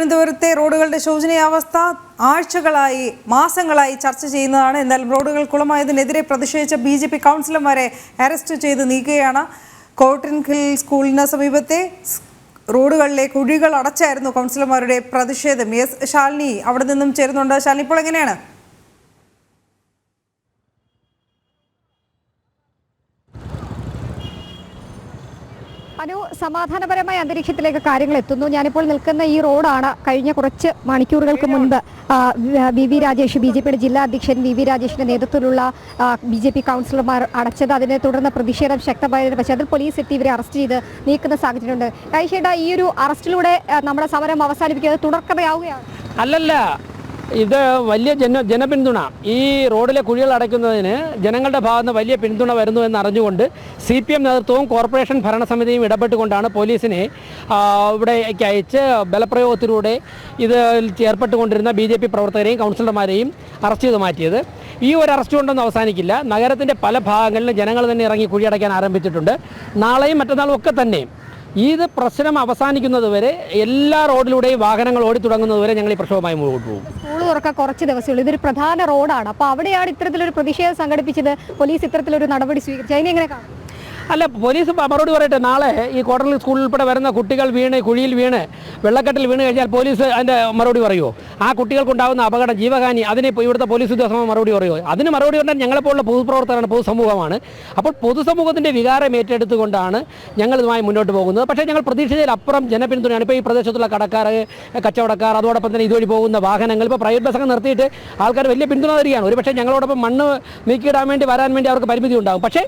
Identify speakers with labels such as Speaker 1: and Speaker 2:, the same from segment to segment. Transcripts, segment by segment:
Speaker 1: തിരുവനന്തപുരത്തെ റോഡുകളുടെ ശോചനീയാവസ്ഥ ആഴ്ചകളായി മാസങ്ങളായി ചർച്ച ചെയ്യുന്നതാണ്. എന്നാൽ റോഡുകൾ കുളമായതിനെതിരെ പ്രതിഷേധിച്ച ബി ജെ പി കൗൺസിലർമാരെ അറസ്റ്റ് ചെയ്ത് നീക്കുകയാണ്. കോട്ടിൻ ഹിൽ സ്കൂളിന് സമീപത്തെ റോഡുകളിലെ കുഴികൾ അടച്ചായിരുന്നു കൗൺസിലർമാരുടെ പ്രതിഷേധം. എസ് ശാലിനി അവിടെ നിന്നും ചേരുന്നുണ്ട്. ശാലിനി ഇപ്പോൾ എങ്ങനെയാണ്?
Speaker 2: അനു സമാധാനപരമായ അന്തരീക്ഷത്തിലേക്ക് കാര്യങ്ങൾ എത്തുന്നു. ഞാനിപ്പോൾ നിൽക്കുന്ന ഈ റോഡാണ് കഴിഞ്ഞ കുറച്ച് മണിക്കൂറുകൾക്ക് മുൻപ് V V Rajesh B J പിയുടെ ജില്ലാ അധ്യക്ഷൻ വി വി രാജേഷിന്റെ നേതൃത്വത്തിലുള്ള ബി ജെ പി കൗൺസിലർമാർ അടച്ചത്. അതിനെ തുടർന്ന് പ്രതിഷേധം പക്ഷേ അതിൽ പോലീസ് എത്തി ഇവരെ അറസ്റ്റ് ചെയ്ത് നീക്കുന്ന സാഹചര്യമുണ്ട്. കഴിച്ചേട്ടാ ഈ ഒരു അറസ്റ്റിലൂടെ നമ്മുടെ സമരം അവസാനിപ്പിക്കുക അത് തുടർക്കഥയാവുകയാണ്.
Speaker 3: അല്ലല്ല. ഇത് വലിയ ജന ജനപിന്തുണ. ഈ റോഡിലെ കുഴികൾ അടയ്ക്കുന്നതിന് ജനങ്ങളുടെ ഭാഗത്ത് നിന്ന് വലിയ പിന്തുണ വരുന്നു എന്ന് അറിഞ്ഞുകൊണ്ട് സി പി എം നേതൃത്വവും കോർപ്പറേഷൻ ഭരണസമിതിയും ഇടപെട്ടുകൊണ്ടാണ് പോലീസിനെ ഇവിടെ ഇവിടേക്ക് അയച്ച് ബലപ്രയോഗത്തിലൂടെ ഇത് ഏർപ്പെട്ടുകൊണ്ടിരുന്ന ബി ജെ പി പ്രവർത്തകരെയും കൗൺസിലർമാരെയും അറസ്റ്റ് ചെയ്ത് മാറ്റിയത്. ഈ ഒരു അറസ്റ്റ് കൊണ്ടൊന്നും അവസാനിക്കില്ല. നഗരത്തിന്റെ പല ഭാഗങ്ങളിലും ജനങ്ങൾ തന്നെ ഇറങ്ങി കുഴിയടയ്ക്കാൻ ആരംഭിച്ചിട്ടുണ്ട്. നാളെയും മറ്റന്നാളും ഒക്കെ തന്നെ ഇത് പ്രശ്നം അവസാനിക്കുന്നത് വരെ എല്ലാ റോഡിലൂടെയും വാഹനങ്ങൾ ഓടി തുടങ്ങുന്നത് വരെ ഞങ്ങൾ ഈ പ്രക്ഷോഭമായി മുന്നോട്ട് പോകും
Speaker 2: സ്കൂൾ തുറക്കാൻ കുറച്ച് ദിവസമുള്ളൂ ഇതൊരു പ്രധാന റോഡാണ്. അപ്പോൾ അവിടെയാണ് ഇത്തരത്തിലൊരു പ്രതിഷേധം സംഘടിപ്പിച്ചത്? പോലീസ് ഇത്തരത്തിലൊരു നടപടി സ്വീകരിച്ചത് അതിനെങ്ങനെ കാണും?
Speaker 3: അല്ല പോലീസ് മറുപടി പറയട്ടെ നാളെ ഈ കോട്ടണൽ സ്കൂളിൽ ഉൾപ്പെടെ വരുന്ന കുട്ടികൾ വീണ് കുഴിയിൽ വീണ് വെള്ളക്കെട്ടിൽ വീണ് കഴിഞ്ഞാൽ പോലീസ് അതിന്റെ മറുപടി പറയുമോ ആ കുട്ടികൾക്കുണ്ടാകുന്ന അപകടം ജീവഹാനി അതിന് ഇവിടുത്തെ പോലീസ് ഉദ്യോഗസ്ഥ മറുപടി പറയുമോ അതിന് മറുപടി പറഞ്ഞാൽ ഞങ്ങളെപ്പോലുള്ള പൊതുപ്രവർത്തകരാണ് പൊതുസമൂഹമാണ്. അപ്പോൾ പൊതുസമൂഹത്തിന്റെ വികാരം ഏറ്റെടുത്തുകൊണ്ടാണ് ഞങ്ങൾ ഇതുമായി മുന്നോട്ട് പോകുന്നത്. പക്ഷേ ഞങ്ങൾ പ്രതീക്ഷിച്ചതിലപ്പുറം ജനപിന്തുണയാണ്. ഇപ്പോൾ ഈ പ്രദേശത്തുള്ള കടക്കാർ കച്ചവടക്കാർ അതോടൊപ്പം തന്നെ ഇതുവഴി പോകുന്ന വാഹനങ്ങൾ ഇപ്പോൾ പ്രൈവറ്റ് ബസ്സൊക്കെ നിർത്തിയിട്ട് ആൾക്കാർ വലിയ പിന്തുണ തരികയാണ്. ഒരു പക്ഷേ ഞങ്ങളോടൊപ്പം മണ്ണ് നീക്കിയിടാൻ വേണ്ടി വരാൻ വേണ്ടി അവർക്ക് പരിമിതി ഉണ്ടാകും. പക്ഷേ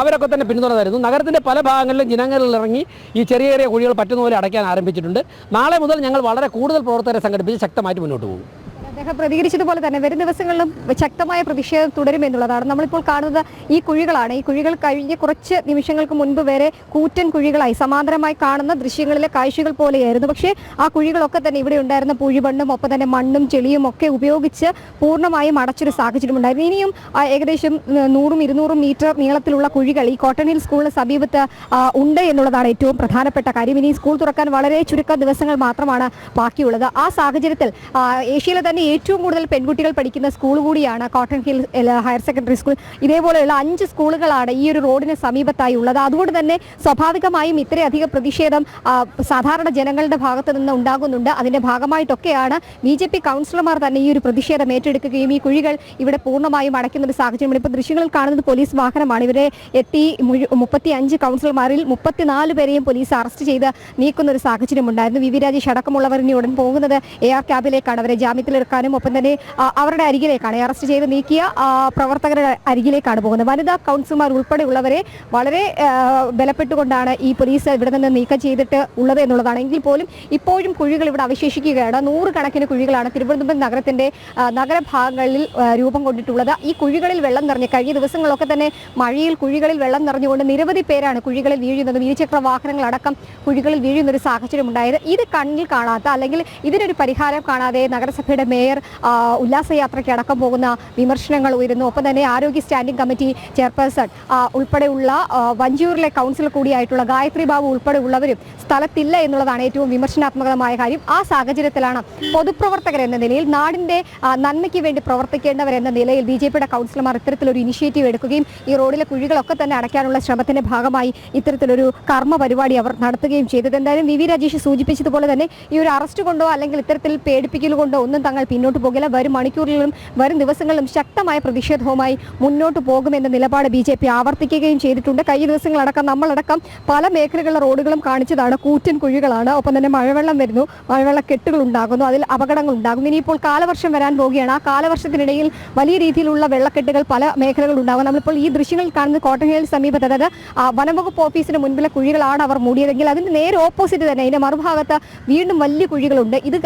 Speaker 3: അവരൊക്കെ തന്നെ പിന്തുണ തരുന്നു നഗരത്തിന്റെ പല ഭാഗങ്ങളിലും ജനങ്ങളിൽ ഇറങ്ങി ഈ ചെറിയ ചെറിയ കുഴികൾ പറ്റുന്ന പോലെ അടയ്ക്കാൻ ആരംഭിച്ചിട്ടുണ്ട്. നാളെ മുതൽ ഞങ്ങൾ വളരെ കൂടുതൽ പ്രവർത്തകരെ സംഘടിപ്പിച്ച് ശക്തമായിട്ട് മുന്നോട്ട് പോകും.
Speaker 2: അദ്ദേഹം പ്രതികരിച്ചതുപോലെ തന്നെ വരും ദിവസങ്ങളിലും ശക്തമായ പ്രതിഷേധം തുടരുമെന്നുള്ളതാണ് നമ്മളിപ്പോൾ കാണുന്നത് ഈ കുഴികളാണ്. ഈ കുഴികൾ കഴിഞ്ഞ് കുറച്ച് നിമിഷങ്ങൾക്ക് മുൻപ് വരെ കൂറ്റൻ കുഴികളായി സമാന്തരമായി കാണുന്ന ദൃശ്യങ്ങളിലെ കാഴ്ചകൾ പോലെയായിരുന്നു. പക്ഷേ ആ കുഴികളൊക്കെ തന്നെ ഇവിടെ ഉണ്ടായിരുന്ന പുഴിമണ്ണും ഒപ്പം തന്നെ മണ്ണും ചെളിയും ഒക്കെ ഉപയോഗിച്ച് പൂർണമായും അടച്ചൊരു സാഹചര്യം ഉണ്ടായിരുന്നു. ഇനിയും ഏകദേശം നൂറും ഇരുന്നൂറും മീറ്റർ നീളത്തിലുള്ള കുഴികൾ ഈ കോട്ടൺ ഹിൽ സ്കൂളിന് സമീപത്ത് ഉണ്ട് എന്നുള്ളതാണ് ഏറ്റവും പ്രധാനപ്പെട്ട കാര്യം. ഇനി സ്കൂൾ തുറക്കാൻ വളരെ ചുരുക്കം ദിവസങ്ങൾ മാത്രമാണ് ബാക്കിയുള്ളത്. ആ സാഹചര്യത്തിൽ ഏഷ്യയിലെ തന്നെ ഏറ്റവും കൂടുതൽ പെൺകുട്ടികൾ പഠിക്കുന്ന സ്കൂൾ കൂടിയാണ് cotton hill higher secondary school. ഇതേപോലെയുള്ള അഞ്ച് സ്കൂളുകളാണ് ഈ ഒരു റോഡിന് സമീപത്തായി ഉള്ളത്. അതുകൊണ്ട് തന്നെ സ്വാഭാവികമായും ഇത്രയധികം പ്രതിഷേധം സാധാരണ ജനങ്ങളുടെ ഭാഗത്ത് നിന്ന് ഉണ്ടാകുന്നുണ്ട്. അതിന്റെ ഭാഗമായിട്ടൊക്കെയാണ് ബി ജെ പി കൗൺസിലർമാർ തന്നെ ഈ ഒരു പ്രതിഷേധം ഏറ്റെടുക്കുകയും ഈ കുഴികൾ ഇവിടെ പൂർണമായും അടയ്ക്കുന്ന ഒരു സാഹചര്യമാണ്. ഇപ്പോൾ ദൃശ്യങ്ങളിൽ കാണുന്നത് പോലീസ് വാഹനമാണ്. ഇവരെ എത്തി മുപ്പത്തി അഞ്ച് കൗൺസിലർമാരിൽ മുപ്പത്തിനാല് പേരെയും പോലീസ് അറസ്റ്റ് ചെയ്ത് നീക്കുന്ന ഒരു സാഹചര്യം ഉണ്ടായിരുന്നു വി വി രാജേഷ് അടക്കമുള്ളവർ ഇനി ഉടൻ പോകുന്നത് എ ആർ ക്യാബിലേക്കാണ് അവരെ ജാമ്യത്തിലെടുക്കാനും ഒപ്പം തന്നെ അവരുടെ അരികിലേക്കാണ്. അറസ്റ്റ് ചെയ്ത് നീക്കിയ പ്രവർത്തകരുടെ അരികിലേക്കാണ് പോകുന്നത്. വനിതാ കൗൺസിലർമാർ ഉൾപ്പെടെയുള്ളവരെ വളരെ ബലപ്പെട്ടുകൊണ്ടാണ് ഈ പോലീസ് ഇവിടെ നിന്ന് നീക്കം ചെയ്തിട്ട് ഉള്ളത് എന്നുള്ളതാണ്. എങ്കിൽ പോലും ഇപ്പോഴും കുഴികൾ ഇവിടെ അവശേഷിക്കുകയാണ്. നൂറുകണക്കിന് കുഴികളാണ് തിരുവനന്തപുരം നഗരത്തിന്റെ നഗരഭാഗങ്ങളിൽ രൂപം കൊണ്ടിട്ടുള്ളത്. ഈ കുഴികളിൽ വെള്ളം നിറഞ്ഞ് കഴിഞ്ഞ ദിവസങ്ങളൊക്കെ തന്നെ മഴയിൽ കുഴികളിൽ വെള്ളം നിറഞ്ഞുകൊണ്ട് നിരവധി പേരാണ് കുഴികളിൽ വീഴുന്നത്. ഇരുചക്ര വാഹനങ്ങളടക്കം കുഴികളിൽ വീഴുന്ന ഒരു സാഹചര്യം ഉണ്ടായത് ഇത് കണ്ണിൽ കാണാത്ത അല്ലെങ്കിൽ ഇതിനൊരു പരിഹാരം കാണാതെ നഗരസഭയുടെ മേയർ ആ, ഉല്ലാസയാത്രയ്ക്ക് അടക്കം പോകുന്ന വിമർശനങ്ങൾ ഉയരുന്നു. ഒപ്പം തന്നെ ആരോഗ്യ സ്റ്റാൻഡിംഗ് കമ്മിറ്റി ചെയർപേഴ്സൺ ഉൾപ്പെടെയുള്ള വഞ്ചൂരിലെ കൗൺസിലർ കൂടിയായിട്ടുള്ള ഗായത്രി ബാബു ഉൾപ്പെടെയുള്ളവരും സ്ഥലത്തില്ല എന്നുള്ളതാണ് ഏറ്റവും വിമർശനാത്മകമായ കാര്യം. ആ സാഹചര്യത്തിലാണ് പൊതുപ്രവർത്തകർ എന്ന നിലയിൽ നാടിന്റെ നന്മയ്ക്ക് വേണ്ടി പ്രവർത്തിക്കേണ്ടവർ എന്ന നിലയിൽ ബി ജെ പിയുടെ കൗൺസിലർമാർ ഇത്തരത്തിലൊരു ഇനിഷ്യേറ്റീവ് എടുക്കുകയും ഈ റോഡിലെ കുഴികളൊക്കെ തന്നെ അടയ്ക്കാനുള്ള ശ്രമത്തിന്റെ ഭാഗമായി ഇത്തരത്തിലൊരു കർമ്മ പരിപാടി അവർ നടത്തുകയും ചെയ്തത്. എന്തായാലും വി വി രാജേഷ് സൂചിപ്പിച്ചതുപോലെ തന്നെ ഈ ഒരു അറസ്റ്റ് കൊണ്ടോ അല്ലെങ്കിൽ ഇത്തരത്തിൽ പേടിപ്പിക്കലുകൊണ്ടോ ഒന്നും തങ്ങൾ പിന്നോട്ട് പോകില്ല. വരും മണിക്കൂറുകളിലും വരും ദിവസങ്ങളിലും ശക്തമായ പ്രതിഷേധവുമായി മുന്നോട്ട് പോകുമെന്ന നിലപാട് ബി ജെ പി ആവർത്തിക്കുകയും ചെയ്തിട്ടുണ്ട്. കഴിഞ്ഞ ദിവസങ്ങളടക്കം നമ്മളടക്കം പല മേഖലകളിലെ റോഡുകളും കാണിച്ചതാണ്. കൂറ്റൻ കുഴികളാണ്. ഒപ്പം തന്നെ മഴവെള്ളം വരുന്നു. മഴവെള്ള കെട്ടുകൾ ഉണ്ടാകുന്നു. അതിൽ അപകടങ്ങൾ ഉണ്ടാകുന്നു. ഇനിയിപ്പോൾ കാലവർഷം വരാൻ പോവുകയാണ്. ആ കാലവർഷത്തിനിടയിൽ വലിയ രീതിയിലുള്ള വെള്ളക്കെട്ടുകൾ പല മേഖലകളിൽ ഉണ്ടാകും. നമ്മളിപ്പോൾ ഈ ദൃശ്യങ്ങൾ കാണുന്ന കോട്ടൺ ഹിൽ സമീപത്ത് അതായത് വനംവകുപ്പ് ഓഫീസിന് മുൻപിലെ കുഴികളാണ് അവർ മൂടിയതെങ്കിൽ അതിന് നേരെ ഓപ്പോസിറ്റ് തന്നെ അതിന്റെ മറുഭാഗത്ത് വീണ്ടും വലിയ കുഴികളുണ്ട്. ഇത്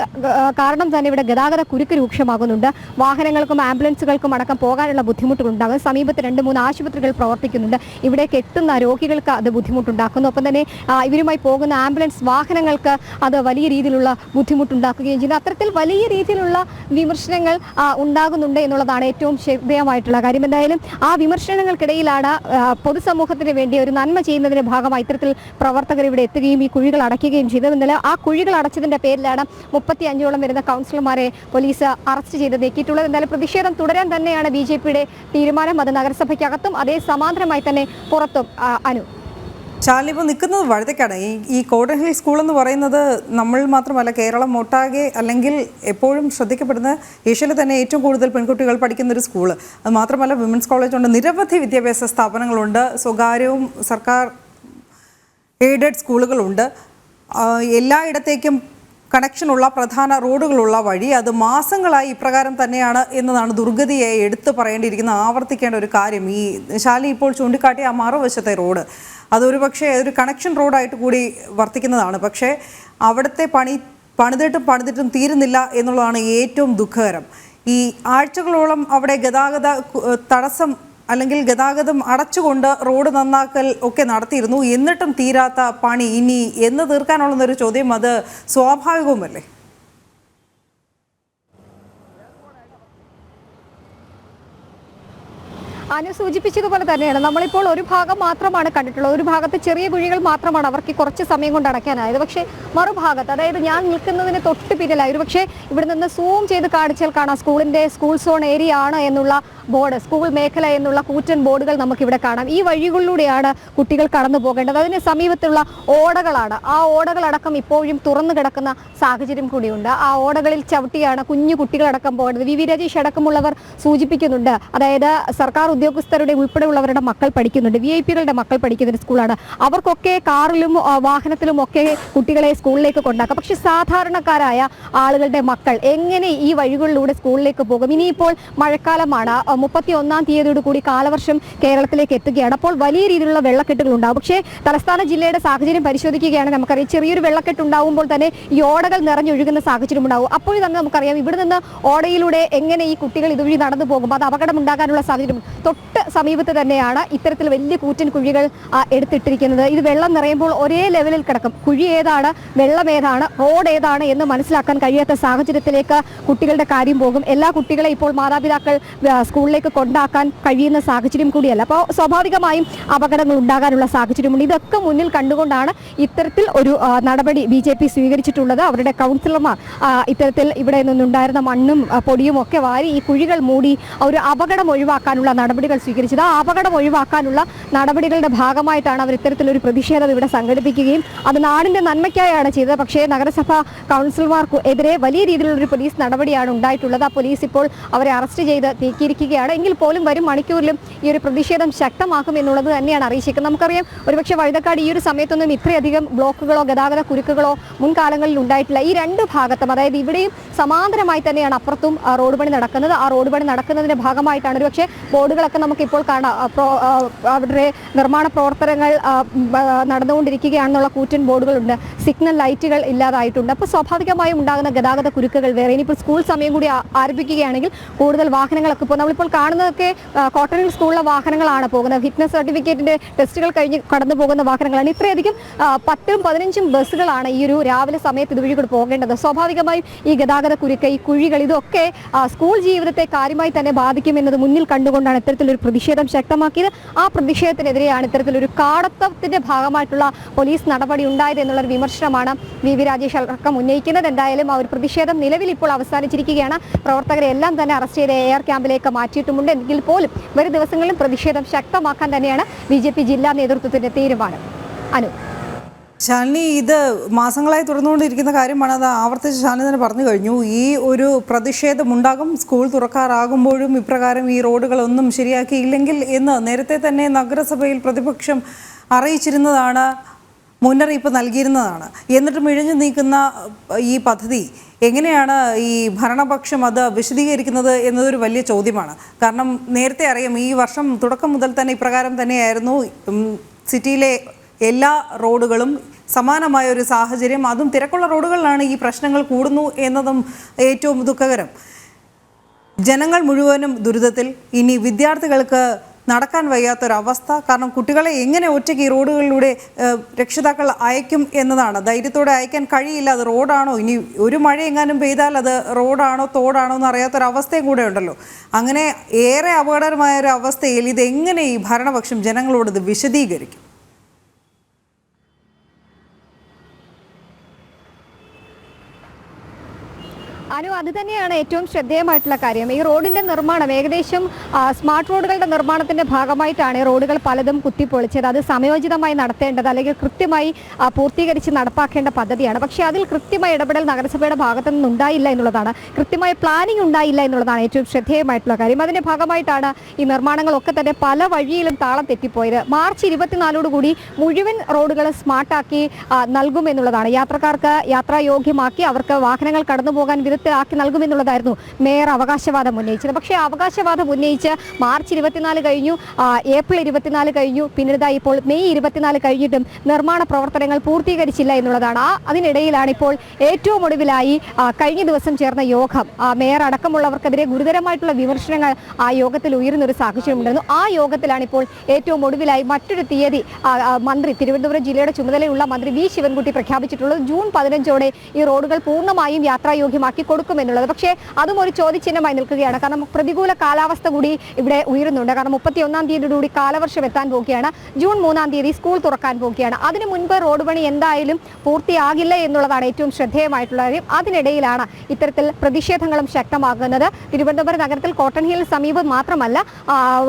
Speaker 2: കാരണം തന്നെ ഇവിടെ ഗതാഗത കുരുക്ക് രൂക്ഷമാകുന്നുണ്ട്. വാഹനങ്ങൾക്കും ആംബുലൻസുകൾക്കും അടക്കം പോകാനുള്ള ബുദ്ധിമുട്ടുകളുണ്ടാകും സമീപത്ത് രണ്ട് മൂന്ന് ആശുപത്രികൾ പ്രവർത്തിക്കുന്നുണ്ട്. ഇവിടേക്ക് എത്തുന്ന രോഗികൾക്ക് അത് ബുദ്ധിമുട്ടുണ്ടാക്കുന്നു. ഒപ്പം തന്നെ ഇവരുമായി പോകുന്ന ആംബുലൻസ് വാഹനങ്ങൾക്ക് അത് വലിയ രീതിയിലുള്ള ബുദ്ധിമുട്ടുണ്ടാക്കുകയും ചെയ്യുന്നു. അത്തരത്തിൽ വലിയ രീതിയിലുള്ള വിമർശനങ്ങൾ ഉണ്ടാകുന്നുണ്ട് എന്നുള്ളതാണ് ഏറ്റവും ശ്രദ്ധേയമായിട്ടുള്ള കാര്യം. എന്തായാലും ആ വിമർശനങ്ങൾക്കിടയിലാണ് പൊതുസമൂഹത്തിന് വേണ്ടി ഒരു നന്മ ചെയ്യുന്നതിന്റെ ഭാഗമായി ഇത്തരത്തിൽ പ്രവർത്തകർ ഇവിടെ എത്തുകയും ഈ കുഴികൾ അടയ്ക്കുകയും ചെയ്തത് ആ കുഴികൾ അടച്ചതിന്റെ പേരിലാണ് മുപ്പത്തി അഞ്ചോളം വരുന്ന കൗൺസിലർമാരെ പോലീസ് അറസ്റ്റ് ചെയ്ത് നീക്കിയിട്ടുള്ളത്. എന്തായാലും പ്രതിഷേധം തുടരാൻ തന്നെയാണ് ബി ജെ പിയുടെ തീരുമാനം. അത് നഗരസഭയ്ക്കകത്തും അതേ സമാന്തരമായി തന്നെ പുറത്തും. അനു.
Speaker 1: ശാലിനി ഇപ്പോൾ നിൽക്കുന്നത് വഴുതക്കാണ് ഈ ഈ കോട്ടൺ ഹിൽ സ്കൂൾ എന്ന് പറയുന്നത് നമ്മൾ മാത്രമല്ല കേരളം ഒട്ടാകെ അല്ലെങ്കിൽ എപ്പോഴും ശ്രദ്ധിക്കപ്പെടുന്ന ഏഷ്യയിൽ തന്നെ ഏറ്റവും കൂടുതൽ പെൺകുട്ടികൾ പഠിക്കുന്ന ഒരു സ്കൂൾ അത് മാത്രമല്ല വിമൻസ് കോളേജ് ഉണ്ട് നിരവധി വിദ്യാഭ്യാസ സ്ഥാപനങ്ങളുണ്ട് സ്വകാര്യവും സർക്കാർ എയ്ഡഡ് സ്കൂളുകളുണ്ട് എല്ലായിടത്തേക്കും കണക്ഷനുള്ള പ്രധാന റോഡുകളുള്ള വഴി അത് മാസങ്ങളായി ഇപ്രകാരം തന്നെയാണ് എന്നതാണ് ദുർഗതിയെ എടുത്തു പറയേണ്ടിയിരിക്കുന്ന ആവർത്തിക്കേണ്ട ഒരു കാര്യം. ഈ ശാലി ഇപ്പോൾ ചൂണ്ടിക്കാട്ടിയ ആ മറുവശത്തെ റോഡ്. അതൊരു പക്ഷേ ഒരു കണക്ഷൻ റോഡായിട്ട് കൂടി വർത്തിക്കുന്നതാണ്. പക്ഷേ അവിടുത്തെ പണി പണിതിട്ടും പണിതിട്ടും തീരുന്നില്ല എന്നുള്ളതാണ് ഏറ്റവും ദുഃഖകരം. ഈ ആഴ്ചകളോളം അവിടെ ഗതാഗത തടസ്സം അല്ലെങ്കിൽ ഗതാഗതം അടച്ചുകൊണ്ട് റോഡ് നന്നാക്കൽ ഒക്കെ നടത്തിയിരുന്നു. എന്നിട്ടും തീരാത്ത പണി ഇനി എന്ന് തീർക്കാനുള്ളൊരു ചോദ്യം അത് സ്വാഭാവികവുമല്ലേ?
Speaker 2: അനു സൂചിപ്പിച്ചതുപോലെ തന്നെയാണ്. നമ്മളിപ്പോൾ ഒരു ഭാഗം മാത്രമാണ് കണ്ടിട്ടുള്ളത്. ഒരു ഭാഗത്ത് ചെറിയ കുഴികൾ മാത്രമാണ് അവർക്ക് കുറച്ച് സമയം കൊണ്ട് അടയ്ക്കാനായത്. പക്ഷേ മറുഭാഗത്ത് അതായത് ഞാൻ നിൽക്കുന്നതിന് തൊട്ട് പിന്നിലായി. ഒരു പക്ഷേ ഇവിടെ നിന്ന് സൂം ചെയ്ത് കാണിച്ചാൽ കാണാം. സ്കൂളിന്റെ സ്കൂൾ സോൺ ഏരിയ ആണ് എന്നുള്ള ബോർഡ് സ്കൂൾ മേഖല എന്നുള്ള കൂറ്റൻ ബോർഡുകൾ നമുക്കിവിടെ കാണാം. ഈ വഴികളിലൂടെയാണ് കുട്ടികൾ കടന്നു പോകേണ്ടത്. അതിന് സമീപത്തുള്ള ഓടകളാണ്. ആ ഓടകളടക്കം ഇപ്പോഴും തുറന്നു കിടക്കുന്ന സാഹചര്യം കൂടിയുണ്ട്. ആ ഓടകളിൽ ചവിട്ടിയാണ് കുഞ്ഞു കുട്ടികളടക്കം പോകേണ്ടത്. വി വി രാജേഷ് അടക്കമുള്ളവർ സൂചിപ്പിക്കുന്നുണ്ട്. അതായത് സർക്കാർ ഉദ്യോഗസ്ഥരുടെ ഉൾപ്പെടെയുള്ളവരുടെ മക്കൾ പഠിക്കുന്നുണ്ട്. വി ഐ പികളുടെ മക്കൾ പഠിക്കുന്ന സ്കൂളാണ്. അവർക്കൊക്കെ കാറിലും വാഹനത്തിലും ഒക്കെ കുട്ടികളെ സ്കൂളിലേക്ക് കൊണ്ടാക്കാം. പക്ഷെ സാധാരണക്കാരായ ആളുകളുടെ മക്കൾ എങ്ങനെ ഈ വഴികളിലൂടെ സ്കൂളിലേക്ക് പോകും? ഇനിയിപ്പോൾ മഴക്കാലമാണ്. മുപ്പത്തി ഒന്നാം തീയതിയോട് കൂടി കാലവർഷം കേരളത്തിലേക്ക് എത്തുകയാണ്. അപ്പോൾ വലിയ രീതിയിലുള്ള വെള്ളക്കെട്ടുകൾ ഉണ്ടാവും പക്ഷേ തലസ്ഥാന ജില്ലയുടെ സാഹചര്യം പരിശോധിക്കുകയാണ് നമുക്കറിയാം ചെറിയൊരു വെള്ളക്കെട്ട് ഉണ്ടാവുമ്പോൾ തന്നെ ഈ ഓടകൾ നിറഞ്ഞൊഴുകുന്ന സാഹചര്യം ഉണ്ടാവും അപ്പോൾ തന്നെ നമുക്കറിയാം ഇവിടെ നിന്ന് ഓടയിലൂടെ എങ്ങനെ ഈ കുട്ടികൾ ഇതുവഴി നടന്നു പോകും? അത് അപകടം ഉണ്ടാകാനുള്ള സാഹചര്യം തൊട്ട് സമീപത്ത് തന്നെയാണ് ഇത്തരത്തിൽ വലിയ കൂറ്റൻ കുഴികൾ എടുത്തിട്ടിരിക്കുന്നത്. ഇത് വെള്ളം നിറയുമ്പോൾ ഒരേ ലെവലിൽ കിടക്കും. കുഴി ഏതാണ് വെള്ളം ഏതാണ് റോഡ് ഏതാണ് എന്ന് മനസ്സിലാക്കാൻ കഴിയാത്ത സാഹചര്യത്തിലേക്ക് കുട്ടികളുടെ കാര്യം പോകും. എല്ലാ കുട്ടികളെ ഇപ്പോൾ മാതാപിതാക്കൾ സ്കൂളിലേക്ക് കൊണ്ടാക്കാൻ കഴിയുന്ന സാഹചര്യം കൂടിയല്ല. അപ്പോൾ സ്വാഭാവികമായും അപകടങ്ങൾ ഉണ്ടാകാനുള്ള സാഹചര്യമുണ്ട്. ഇതൊക്കെ മുന്നിൽ കണ്ടുകൊണ്ടാണ് ഇത്തരത്തിൽ ഒരു നടപടി ബി ജെ പി സ്വീകരിച്ചിട്ടുള്ളത്. അവരുടെ കൗൺസിലർമാർ ഇത്തരത്തിൽ ഇവിടെ നിന്നുണ്ടായിരുന്ന മണ്ണും പൊടിയും ഒക്കെ വാരി ഈ കുഴികൾ മൂടി ഒരു അപകടം ഒഴിവാക്കാനുള്ള നടപടികൾ സ്വീകരിച്ചത്. അപകടം ഒഴിവാക്കാനുള്ള നടപടികളുടെ ഭാഗമായിട്ടാണ് അവർ ഇത്തരത്തിലൊരു പ്രതിഷേധം ഇവിടെ സംഘടിപ്പിക്കുകയും അത് നാടിന്റെ നന്മയ്ക്കായാണ് ചെയ്തത്. പക്ഷേ നഗരസഭ കൗൺസിലർമാർക്ക് എതിരെ വലിയ രീതിയിലുള്ള ഒരു പോലീസ് നടപടിയാണ് ഉണ്ടായിട്ടുള്ളത്. ആ പോലീസ് ഇപ്പോൾ അവരെ അറസ്റ്റ് ചെയ്ത് നീക്കിയിരിക്കുകയാണ്. എങ്കിൽ പോലും വരും മണിക്കൂറിലും ഈ ഒരു പ്രതിഷേധം ശക്തമാക്കും എന്നുള്ളത് തന്നെയാണ് അറിയിച്ചിരിക്കുന്നത്. നമുക്കറിയാം ഒരുപക്ഷെ വഴുതക്കാട് ഈ ഒരു സമയത്തൊന്നും ഇത്രയധികം ബ്ലോക്കുകളോ ഗതാഗത കുരുക്കുകളോ മുൻകാലങ്ങളിൽ ഉണ്ടായിട്ടില്ല. ഈ രണ്ട് ഭാഗത്തും അതായത് ഇവിടെയും സമാന്തരമായി തന്നെയാണ് അപ്പുറത്തും റോഡ് പണി നടക്കുന്നത്. ആ റോഡ് പണി നടക്കുന്നതിന്റെ ഭാഗമായിട്ടാണ് ഒരുപക്ഷെ ബോർഡുകളൊക്കെ നമുക്ക് ഇപ്പോൾ കാണാം. അവരുടെ നിർമ്മാണ പ്രവർത്തനങ്ങൾ നടന്നുകൊണ്ടിരിക്കുകയാണെന്നുള്ള കൂറ്റൻ ബോർഡുകളുണ്ട്. സിഗ്നൽ ലൈറ്റുകൾ ഇല്ലാതായിട്ടുണ്ട്. അപ്പോൾ സ്വാഭാവികമായും ഉണ്ടാകുന്ന ഗതാഗത കുരുക്കുകൾ വേറെ. ഇനിയിപ്പോൾ സ്കൂൾ സമയം കൂടി ആരംഭിക്കുകയാണെങ്കിൽ കൂടുതൽ വാഹനങ്ങളൊക്കെ ഇപ്പോൾ നമ്മളിപ്പോൾ കാണുന്നതൊക്കെ കോട്ടണിൽ സ്കൂളിലെ വാഹനങ്ങളാണ് പോകുന്നത്. ഫിറ്റ്നസ് സർട്ടിഫിക്കറ്റിന്റെ ടെസ്റ്റുകൾ കഴിഞ്ഞ് കടന്നു പോകുന്ന വാഹനങ്ങളാണ്. ഇത്രയധികം പത്തും പതിനഞ്ചും ബസ്സുകളാണ് ഈ ഒരു രാവിലെ സമയത്ത് ഇതുവഴി കൂടി പോകേണ്ടത്. സ്വാഭാവികമായും ഈ ഗതാഗത കുരുക്ക് ഈ കുഴികൾ ഇതൊക്കെ സ്കൂൾ ജീവിതത്തെ കാര്യമായി തന്നെ ബാധിക്കുമെന്നത് മുന്നിൽ കണ്ടുകൊണ്ടാണ് ഇത്തരത്തിലൊരു പ്രതിഷേധം ശക്തമാക്കിയത്. ആ പ്രതിഷേധത്തിനെതിരെയാണ് ഇത്തരത്തിലൊരു കാടത്തത്തിന്റെ ഭാഗമായിട്ടുള്ള പോലീസ് നടപടി ഉണ്ടായത് എന്നുള്ളൊരു വിമർശനമാണ് വി വി രാജേഷ് അടക്കം ഉന്നയിക്കുന്നത്. എന്തായാലും ആ ഒരു പ്രതിഷേധം നിലവിൽ ഇപ്പോൾ അവസാനിച്ചിരിക്കുകയാണ്. പ്രവർത്തകരെ എല്ലാം തന്നെ അറസ്റ്റ് ചെയ്ത് എയർ ക്യാമ്പിലേക്ക് മാറ്റിയിട്ടുമുണ്ട്. എങ്കിൽ പോലും വരും ദിവസങ്ങളിലും പ്രതിഷേധം ശക്തമാക്കാൻ തന്നെയാണ് ബി ജില്ലാ നേതൃത്വത്തിന്റെ തീരുമാനം. അനു
Speaker 1: ശാലിനി ഇത് മാസങ്ങളായി തുറന്നുകൊണ്ടിരിക്കുന്ന കാര്യമാണ്. അത് ആവർത്തിച്ച് ശാലിനി തന്നെ പറഞ്ഞു കഴിഞ്ഞു. ഈ ഒരു പ്രതിഷേധമുണ്ടാകും. സ്കൂൾ തുറക്കാറാകുമ്പോഴും ഇപ്രകാരം ഈ റോഡുകളൊന്നും ശരിയാക്കിയില്ലെങ്കിൽ എന്ന് നേരത്തെ തന്നെ നഗരസഭയിൽ പ്രതിപക്ഷം അറിയിച്ചിരുന്നതാണ് മുന്നറിയിപ്പ് നൽകിയിരുന്നതാണ്. എന്നിട്ടും ഇഴഞ്ഞു നീക്കുന്ന ഈ പദ്ധതി എങ്ങനെയാണ് ഈ ഭരണപക്ഷം അത് വിശദീകരിക്കുന്നത് എന്നതൊരു വലിയ ചോദ്യമാണ്. കാരണം നേരത്തെ അറിയാം ഈ വർഷം തുടക്കം മുതൽ തന്നെ ഇപ്രകാരം തന്നെയായിരുന്നു. സിറ്റിയിലെ എല്ലാ റോഡുകളും സമാനമായ ഒരു സാഹചര്യം. അതും തിരക്കുള്ള റോഡുകളിലാണ് ഈ പ്രശ്നങ്ങൾ കൂടുന്നു എന്നതും ഏറ്റവും ദുഃഖകരം. ജനങ്ങൾ മുഴുവനും ദുരിതത്തിൽ. ഇനി വിദ്യാർത്ഥികൾക്ക് നടക്കാൻ വയ്യാത്തൊരവസ്ഥ. കാരണം കുട്ടികളെ എങ്ങനെ ഒറ്റയ്ക്ക് ഈ റോഡുകളിലൂടെ രക്ഷിതാക്കൾ അയക്കും എന്നതാണ്. ധൈര്യത്തോടെ അയക്കാൻ കഴിയില്ല. അത് റോഡാണോ? ഇനി ഒരു മഴ എങ്ങാനും പെയ്താൽ അത് റോഡാണോ തോടാണോ എന്ന് അറിയാത്തൊരവസ്ഥയും കൂടെ ഉണ്ടല്ലോ. അങ്ങനെ ഏറെ അപകടകരമായ ഒരു അവസ്ഥയിൽ ഇതെങ്ങനെ ഈ ഭരണപക്ഷം ജനങ്ങളോട് ഇത് വിശദീകരിക്കും?
Speaker 2: അനു അത് തന്നെയാണ് ഏറ്റവും ശ്രദ്ധേയമായിട്ടുള്ള കാര്യം. ഈ റോഡിന്റെ നിർമ്മാണം ഏകദേശം സ്മാർട്ട് റോഡുകളുടെ നിർമ്മാണത്തിന്റെ ഭാഗമായിട്ടാണ് ഈ റോഡുകൾ പലതും കുത്തിപ്പൊളിച്ചത്. അത് സമയോചിതമായി നടത്തേണ്ടത് അല്ലെങ്കിൽ കൃത്യമായി പൂർത്തീകരിച്ച് നടപ്പാക്കേണ്ട പദ്ധതിയാണ്. പക്ഷേ അതിൽ കൃത്യമായ ഇടപെടൽ നഗരസഭയുടെ ഭാഗത്തു നിന്നുണ്ടായില്ല എന്നുള്ളതാണ്. കൃത്യമായ പ്ലാനിംഗ് ഉണ്ടായില്ല എന്നുള്ളതാണ് ഏറ്റവും ശ്രദ്ധേയമായിട്ടുള്ള കാര്യം. അതിന്റെ ഭാഗമായിട്ടാണ് ഈ നിർമ്മാണങ്ങളൊക്കെ തന്നെ പല വഴിയിലും താളം തെറ്റിപ്പോയത്. മാർച്ച് ഇരുപത്തിനാലോടുകൂടി മുഴുവൻ റോഡുകൾ സ്മാർട്ടാക്കി നൽകുമെന്നുള്ളതാണ്. യാത്രക്കാർക്ക് യാത്രായോഗ്യമാക്കി അവർക്ക് വാഹനങ്ങൾ കടന്നു പോകാൻ വിധത്തിലാക്കി നൽകുമെന്നുള്ളതായിരുന്നു മേയർ അവകാശവാദം ഉന്നയിച്ചത്. പക്ഷേ അവകാശവാദം ഉന്നയിച്ച് മാർച്ച് ഇരുപത്തിനാല് കഴിഞ്ഞു ഏപ്രിൽ ഇരുപത്തിനാല് കഴിഞ്ഞു പിന്നീട് ഇപ്പോൾ മെയ് ഇരുപത്തിനാല് കഴിഞ്ഞിട്ടും നിർമ്മാണ പ്രവർത്തനങ്ങൾ പൂർത്തീകരിച്ചില്ല എന്നുള്ളതാണ്. ആ അതിനിടയിലാണ് ഇപ്പോൾ ഏറ്റവും ഒടുവിലായി കഴിഞ്ഞ ദിവസം ചേർന്ന യോഗം. മേയർ അടക്കമുള്ളവർക്കെതിരെ ഗുരുതരമായിട്ടുള്ള വിമർശനങ്ങൾ ആ യോഗത്തിൽ ഉയരുന്നൊരു സാഹചര്യമുണ്ടായിരുന്നു. ആ യോഗത്തിലാണ് ഇപ്പോൾ ഏറ്റവും ഒടുവിലായി മറ്റൊരു തീയതി മന്ത്രി തിരുവനന്തപുരം ജില്ലയുടെ ചുമതലയുള്ള മന്ത്രി വി. ശിവൻകുട്ടി പ്രഖ്യാപിച്ചിട്ടുള്ളത് ജൂൺ പതിനഞ്ചോടെ ഈ റോഡുകൾ പൂർണമായും യാത്രായോഗ്യമാക്കി കൊടുക്കുമെന്നുള്ളത്. പക്ഷേ അതും ഒരു ചോദ്യചിഹ്നമായി നിൽക്കുകയാണ്. കാരണം പ്രതികൂല കാലാവസ്ഥ കൂടി ഇവിടെ ഉയരുന്നുണ്ട്. കാരണം മുപ്പത്തി ഒന്നാം തീയതിയോടുകൂടി കാലവർഷം എത്താൻ പോകുകയാണ് ജൂൺ മൂന്നാം തീയതി സ്കൂൾ തുറക്കാൻ പോകുകയാണ് അതിനു മുൻപ് റോഡ് പണി എന്തായാലും പൂർത്തിയാകില്ല എന്നുള്ളതാണ് ഏറ്റവും ശ്രദ്ധേയമായിട്ടുള്ള കാര്യം. അതിനിടയിലാണ് ഇത്തരത്തിൽ പ്രതിഷേധങ്ങളും ശക്തമാകുന്നത്. തിരുവനന്തപുരം നഗരത്തിൽ കോട്ടൺ ഹിൽ സമീപം മാത്രമല്ല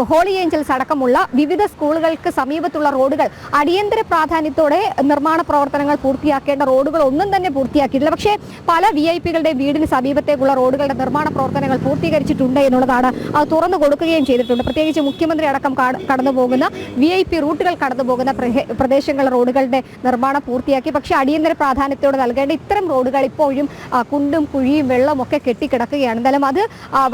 Speaker 2: ഹോളി ഏഞ്ചൽസ് അടക്കമുള്ള വിവിധ സ്കൂളുകൾക്ക് സമീപത്തുള്ള റോഡുകൾ അടിയന്തര പ്രാധാന്യത്തോടെ നിർമ്മാണ പ്രവർത്തനങ്ങൾ പൂർത്തിയാക്കേണ്ട റോഡുകൾ ഒന്നും തന്നെ പൂർത്തിയാക്കിയിട്ടില്ല. പക്ഷേ പല വി ഐ പികളുടെ വീടിന് സമീപത്തേക്കുള്ള റോഡുകളുടെ നിർമ്മാണ പ്രവർത്തനങ്ങൾ പൂർത്തീകരിച്ചിട്ടുണ്ട് എന്നുള്ളതാണ് അത് തുറന്നു കൊടുക്കുകയും ചെയ്തിട്ടുണ്ട്. പ്രത്യേകിച്ച് മുഖ്യമന്ത്രി അടക്കം കാട്- കടന്നു പോകുന്ന വി ഐ പി റൂട്ടുകൾ കടന്നു പോകുന്ന പ്രദേശങ്ങൾ റോഡുകളുടെ നിർമ്മാണം പൂർത്തിയാക്കി. പക്ഷേ അടിയന്തര പ്രാധാന്യത്തോടെ നൽകേണ്ട ഇത്തരം റോഡുകൾ ഇപ്പോഴും കുണ്ടും കുഴിയും വെള്ളവും ഒക്കെ കെട്ടിക്കിടക്കുകയാണ്. എന്തായാലും അത്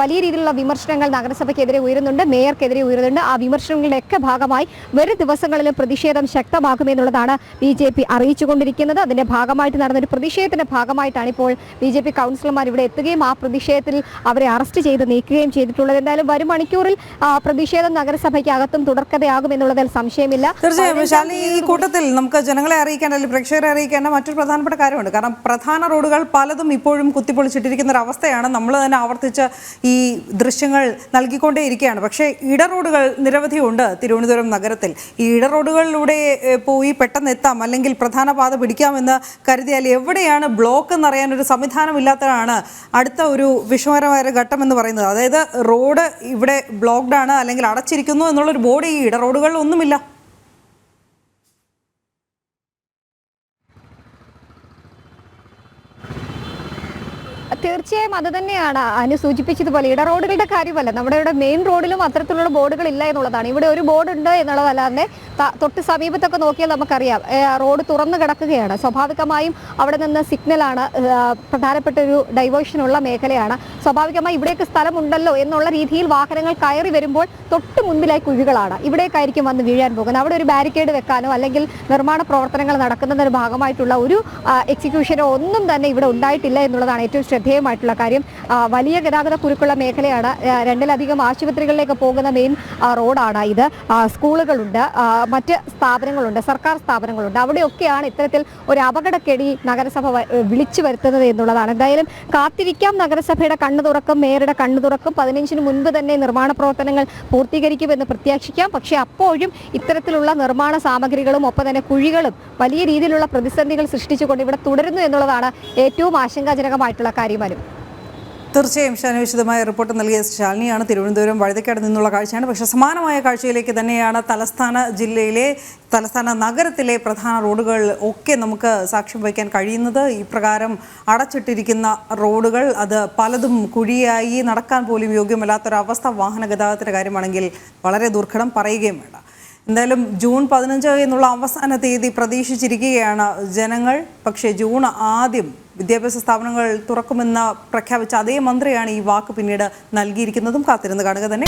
Speaker 2: വലിയ രീതിയിലുള്ള വിമർശനങ്ങൾ നഗരസഭയ്ക്കെതിരെ ഉയരുന്നുണ്ട് മേയർക്കെതിരെ ഉയരുന്നുണ്ട്. ആ വിമർശനങ്ങളുടെ ഒക്കെ ഭാഗമായി വരും ദിവസങ്ങളിലും പ്രതിഷേധം ശക്തമാക്കുമെന്നുള്ളതാണ് ബി ജെ പി അറിയിച്ചുകൊണ്ടിരിക്കുന്നത്. അതിന്റെ ഭാഗമായിട്ട് നടന്ന ഒരു പ്രതിഷേധത്തിന്റെ ഭാഗമായിട്ടാണ് ഇപ്പോൾ ബി ജെ പി കൗൺസിലർമാർ ഇവിടെ എത്തുകയും ആ പ്രതിഷേധത്തിൽ അവരെ അറസ്റ്റ് ചെയ്ത് നീക്കുകയും ചെയ്തിട്ടുള്ളത്. എന്തായാലും വരും മണിക്കൂറിൽ പ്രതിഷേധം നഗരസഭയ്ക്ക് അകത്തും തുടർക്കഥയാകുമെന്നുള്ളതിൽ സംശയമില്ല.
Speaker 1: തീർച്ചയായും ഈ കൂട്ടത്തിൽ നമുക്ക് ജനങ്ങളെ അറിയിക്കേണ്ട അല്ലെങ്കിൽ പ്രേക്ഷകരെ അറിയിക്കേണ്ട മറ്റൊരു പ്രധാനപ്പെട്ട കാര്യമുണ്ട്. കാരണം പ്രധാന റോഡുകൾ പലതും ഇപ്പോഴും കുത്തിപ്പൊളിച്ചിട്ടിരിക്കുന്ന ഒരു അവസ്ഥയാണ് നമ്മൾ തന്നെ ആവർത്തിച്ച് ഈ ദൃശ്യങ്ങൾ നൽകിക്കൊണ്ടേയിരിക്കുകയാണ്. പക്ഷേ ഇട റോഡുകൾ നിരവധിയുണ്ട് തിരുവനന്തപുരം നഗരത്തിൽ. ഈ ഇട റോഡുകളിലൂടെ പോയി പെട്ടെന്ന് എത്താം. അല്ലെങ്കിൽ പ്രധാന പാത പിടിക്കാമെന്ന് കരുതിയാൽ എവിടെയാണ് ബ്ലോക്ക് എന്നറിയാൻ ഒരു സംവിധാനമില്ലാത്തതാണ് അടുത്ത ഒരു വിഷമകരമായ ഘട്ടം എന്ന് പറയുന്നത്. അതായത് റോഡ് ഇവിടെ ബ്ലോക്ക്ഡ് ആണ് അല്ലെങ്കിൽ അടച്ചിരിക്കുന്നു എന്നുള്ളൊരു ബോർഡ് ഈ ഇട റോഡുകളിൽ ഒന്നുമില്ല.
Speaker 2: തീർച്ചയായും അത് തന്നെയാണ്. അനു സൂചിപ്പിച്ചതുപോലെ ഇട റോഡുകളുടെ കാര്യമല്ല. നമ്മുടെ ഇവിടെ മെയിൻ റോഡിലും അത്തരത്തിലുള്ള ബോർഡുകൾ ഇല്ല എന്നുള്ളതാണ്. ഇവിടെ ഒരു ബോർഡ് ഉണ്ട് എന്നുള്ളതല്ലാതെ തൊട്ട് സമീപത്തൊക്കെ നോക്കിയാൽ നമുക്കറിയാം. റോഡ് തുറന്നു കിടക്കുകയാണ്. സ്വാഭാവികമായും അവിടെ നിന്ന് സിഗ്നലാണ് പ്രധാനപ്പെട്ട ഒരു ഡൈവേഷനുള്ള മേഖലയാണ്. സ്വാഭാവികമായി ഇവിടേക്ക് സ്ഥലമുണ്ടല്ലോ എന്നുള്ള രീതിയിൽ വാഹനങ്ങൾ കയറി വരുമ്പോൾ തൊട്ട് മുൻപിലായി കുഴികളാണ്. ഇവിടേക്കായിരിക്കും വന്ന് വീഴാൻ പോകുന്നത്. അവിടെ ഒരു ബാരിക്കേഡ് വെക്കാനോ അല്ലെങ്കിൽ നിർമ്മാണ പ്രവർത്തനങ്ങൾ നടക്കുന്നതിന് ഭാഗമായിട്ടുള്ള ഒരു എക്സിക്യൂഷനോ ഒന്നും തന്നെ ഇവിടെ ഉണ്ടായിട്ടില്ല എന്നുള്ളതാണ് ഏറ്റവും ശ്രദ്ധേയമായിട്ടുള്ള കാര്യം. വലിയ ഗതാഗത കുരുക്കുള്ള മേഖലയാണ് രണ്ടിലധികം ആശുപത്രികളിലേക്ക് പോകുന്ന മെയിൻ റോഡാണ് ഇത്. സ്കൂളുകളുണ്ട് മറ്റ് സ്ഥാപനങ്ങളുണ്ട് സർക്കാർ സ്ഥാപനങ്ങളുണ്ട്. അവിടെയൊക്കെയാണ് ഇത്തരത്തിൽ ഒരു അപകടക്കെടി നഗരസഭ വിളിച്ചു വരുത്തുന്നത് എന്നുള്ളതാണ്. എന്തായാലും കാത്തിരിക്കാം നഗരസഭയുടെ കണ്ണു തുറക്കും മേയറുടെ കണ്ണു തുറക്കും. പതിനഞ്ചിന് മുൻപ് തന്നെ നിർമ്മാണ പ്രവർത്തനങ്ങൾ പൂർത്തീകരിക്കുമെന്ന് പ്രത്യാശിക്കാം. പക്ഷേ അപ്പോഴും ഇത്തരത്തിലുള്ള നിർമ്മാണ സാമഗ്രികളും ഒപ്പം തന്നെ കുഴികളും വലിയ രീതിയിലുള്ള പ്രതിസന്ധികൾ സൃഷ്ടിച്ചുകൊണ്ട് ഇവിടെ തുടരുന്നു എന്നുള്ളതാണ് ഏറ്റവും ആശങ്കാജനകമായിട്ടുള്ള കാര്യമാനും
Speaker 1: തീർച്ചയായും ഷാനു വിശദമായ റിപ്പോർട്ട് നൽകിയ ശാലിനിയാണ് തിരുവനന്തപുരം വഴുതക്കാട് നിന്നുള്ള കാഴ്ചയാണ്. പക്ഷേ സമാനമായ കാഴ്ചയിലേക്ക് തന്നെയാണ് തലസ്ഥാന ജില്ലയിലെ തലസ്ഥാന നഗരത്തിലെ പ്രധാന റോഡുകൾ ഒക്കെ നമുക്ക് സാക്ഷ്യം വഹിക്കാൻ കഴിയുന്നത്. ഇപ്രകാരം അടച്ചിട്ടിരിക്കുന്ന റോഡുകൾ അത് പലതും കുഴിയായി നടക്കാൻ പോലും യോഗ്യമല്ലാത്തൊരവസ്ഥ വാഹന ഗതാഗതത്തിന്റെ കാര്യമാണെങ്കിൽ വളരെ ദുർഘടം പറയുകയും വേണ്ട. എന്തായാലും ജൂൺ പതിനഞ്ച് എന്നുള്ള അവസാന തീയതി പ്രതീക്ഷിച്ചിരിക്കുകയാണ് ജനങ്ങൾ. പക്ഷേ ജൂൺ ആദ്യം വിദ്യാഭ്യാസ സ്ഥാപനങ്ങൾ തുറക്കുമെന്ന് പ്രഖ്യാപിച്ച അതേ മന്ത്രിയാണ് ഈ വാക്ക് പിന്നീട് നൽകിയിരിക്കുന്നതും കാത്തിരുന്ന് കാണുക തന്നെ.